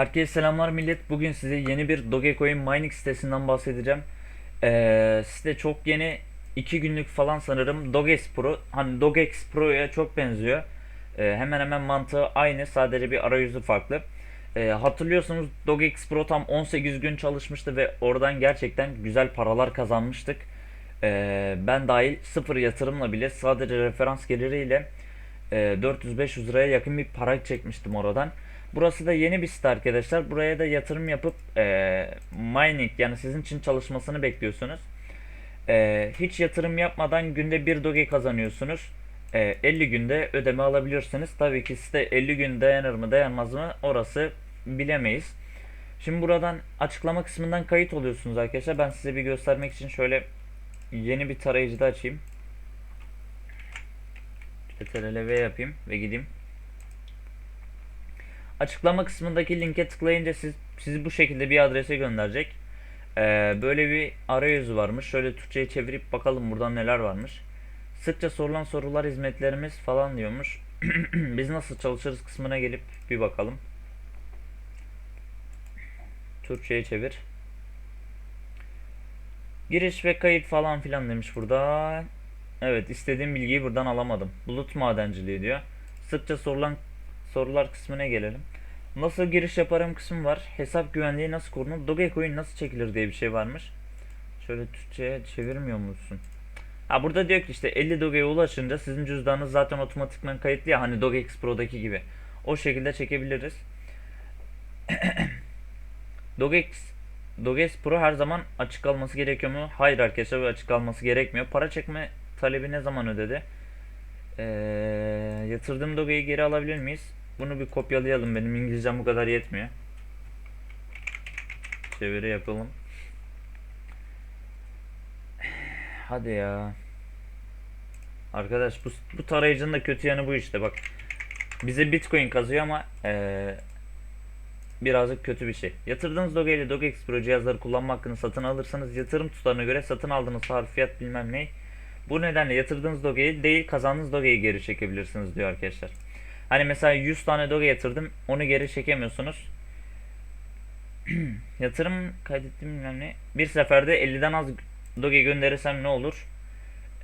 Herkese selamlar millet. Bugün size yeni bir Dogecoin mining sitesinden bahsedeceğim. Ee, site çok yeni. 2 günlük falan sanırım. Dogex Pro. Hani Dogex Pro'ya çok benziyor. Ee, hemen hemen mantığı aynı. Sadece bir arayüzü farklı. Ee, hatırlıyorsunuz Dogex Pro tam 18 gün çalışmıştı ve oradan gerçekten güzel paralar kazanmıştık. Ee, ben dahil sıfır yatırımla bile sadece referans geliriyle e, 400-500 liraya yakın bir para çekmiştim oradan. Burası da yeni bir site arkadaşlar. Buraya da yatırım yapıp e, mining yani sizin için çalışmasını bekliyorsunuz. E, hiç yatırım yapmadan günde 1 doge kazanıyorsunuz. E, 50 günde ödeme alabilirsiniz. Tabii ki site 50 gün dayanır mı dayanmaz mı orası bilemeyiz. Şimdi buradan açıklama kısmından kayıt oluyorsunuz arkadaşlar. Ben size bir göstermek için şöyle yeni bir tarayıcıda açayım. CTRL-V yapayım ve gideyim. Açıklama kısmındaki linke tıklayınca siz, sizi bu şekilde bir adrese gönderecek. Ee, böyle bir arayüzü varmış. Şöyle Türkçe'ye çevirip bakalım buradan neler varmış. Sıkça sorulan sorular hizmetlerimiz falan diyormuş. Biz nasıl çalışırız kısmına gelip bir bakalım. Türkçe'ye çevir. Giriş ve kayıt falan filan demiş burada. Evet istediğim bilgiyi buradan alamadım. Bulut madenciliği diyor. Sıkça sorulan sorular kısmına gelelim. Nasıl giriş yaparım kısmı var. Hesap güvenliği nasıl korunur? Dogecoin nasıl çekilir diye bir şey varmış. Şöyle Türkçe'ye çevirmiyor musun? Ha burada diyor ki işte 50 Doge'ye ulaşınca sizin cüzdanınız zaten otomatikman kayıtlı ya hani Dogex Pro'daki gibi. O şekilde çekebiliriz. Dogex Dogex Pro her zaman açık kalması gerekiyor mu? Hayır arkadaşlar açık kalması gerekmiyor. Para çekme talebi ne zaman ödedi? Ee, yatırdığım Doge'yi geri alabilir miyiz? Bunu bir kopyalayalım. Benim İngilizcem bu kadar yetmiyor. Çeviri yapalım. Hadi ya. Arkadaş bu, bu tarayıcının da kötü yanı bu işte bak. Bize Bitcoin kazıyor ama ee, birazcık kötü bir şey. Yatırdığınız Doge ile Dogex Pro cihazları kullanma hakkını satın alırsanız yatırım tutarına göre satın aldığınız harfiyat bilmem ne. Bu nedenle yatırdığınız Doge'yi değil kazandığınız Doge'yi geri çekebilirsiniz diyor arkadaşlar. Hani mesela 100 tane Doge yatırdım onu geri çekemiyorsunuz. Yatırım kaydettim bilmem. Bir seferde 50'den az Doge gönderirsem ne olur?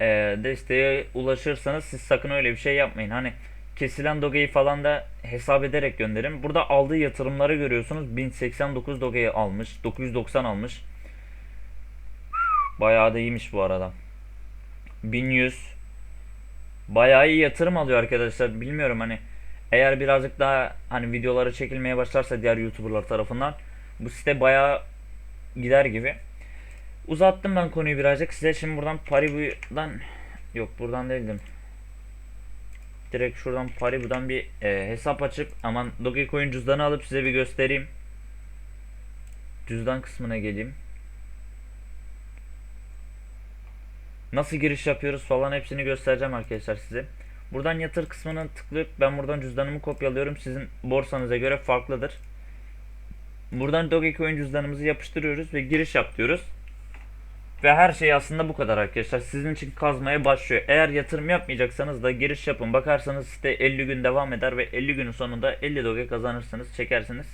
Ee, desteğe ulaşırsanız siz sakın öyle bir şey yapmayın. Hani kesilen Doge'yi falan da hesap ederek gönderin. Burada aldığı yatırımları görüyorsunuz. 1089 Doge'yi almış. 990 almış. Bayağı da iyiymiş bu arada. 1100 Bayağı iyi yatırım alıyor arkadaşlar. Bilmiyorum hani eğer birazcık daha hani videoları çekilmeye başlarsa diğer YouTuber'lar tarafından bu site bayağı gider gibi. Uzattım ben konuyu birazcık. Size şimdi buradan Paribu'dan yok buradan değildim. Direkt şuradan Paribu'dan bir e, hesap açıp aman Dogecoin cüzdanı alıp size bir göstereyim. Cüzdan kısmına geleyim. Nasıl giriş yapıyoruz falan hepsini göstereceğim arkadaşlar size. Buradan yatır kısmına tıklayıp ben buradan cüzdanımı kopyalıyorum. Sizin borsanıza göre farklıdır. Buradan Dogecoin cüzdanımızı yapıştırıyoruz ve giriş yap diyoruz. Ve her şey aslında bu kadar arkadaşlar. Sizin için kazmaya başlıyor. Eğer yatırım yapmayacaksanız da giriş yapın. Bakarsanız site 50 gün devam eder ve 50 günün sonunda 50 doge kazanırsınız, çekersiniz.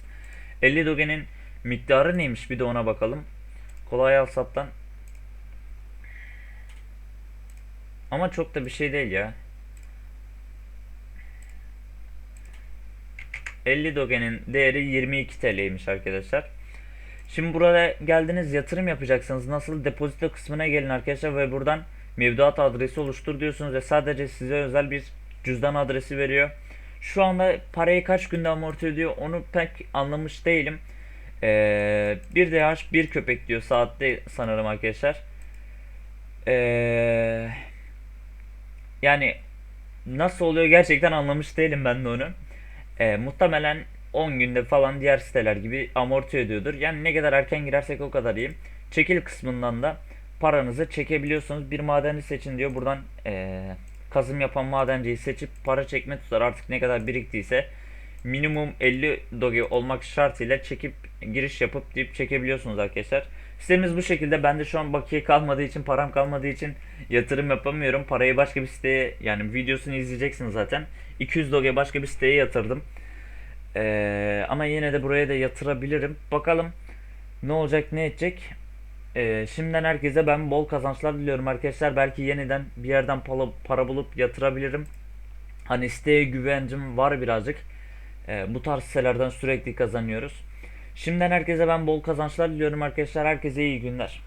50 dogenin miktarı neymiş bir de ona bakalım. Kolay al sattan. Ama çok da bir şey değil ya. 50 dogenin değeri 22 TL'ymiş arkadaşlar. Şimdi burada geldiniz yatırım yapacaksınız. Nasıl depozito kısmına gelin arkadaşlar ve buradan mevduat adresi oluştur diyorsunuz ve sadece size özel bir cüzdan adresi veriyor. Şu anda parayı kaç günde amorti ediyor onu pek anlamış değilim. Ee, bir DH bir köpek diyor saatte sanırım arkadaşlar. Ee, yani nasıl oluyor gerçekten anlamış değilim ben de onu. Ee, muhtemelen 10 günde falan diğer siteler gibi amorti ediyordur. Yani ne kadar erken girersek o kadar iyi. Çekil kısmından da paranızı çekebiliyorsunuz. Bir madenci seçin diyor. Buradan ee, kazım yapan madenciyi seçip para çekme tutar artık ne kadar biriktiyse minimum 50 doge olmak şartıyla çekip giriş yapıp deyip çekebiliyorsunuz arkadaşlar. Sitemiz bu şekilde. Ben de şu an bakiye kalmadığı için, param kalmadığı için yatırım yapamıyorum. Parayı başka bir siteye, yani videosunu izleyeceksiniz zaten. 200 doge başka bir siteye yatırdım. Ee, ama yine de buraya da yatırabilirim. Bakalım ne olacak, ne edecek. Ee, şimdiden herkese ben bol kazançlar diliyorum arkadaşlar. Belki yeniden bir yerden para, para bulup yatırabilirim. Hani siteye güvencim var birazcık. E, bu tarz sitelerden sürekli kazanıyoruz. Şimdiden herkese ben bol kazançlar diliyorum arkadaşlar. Herkese iyi günler.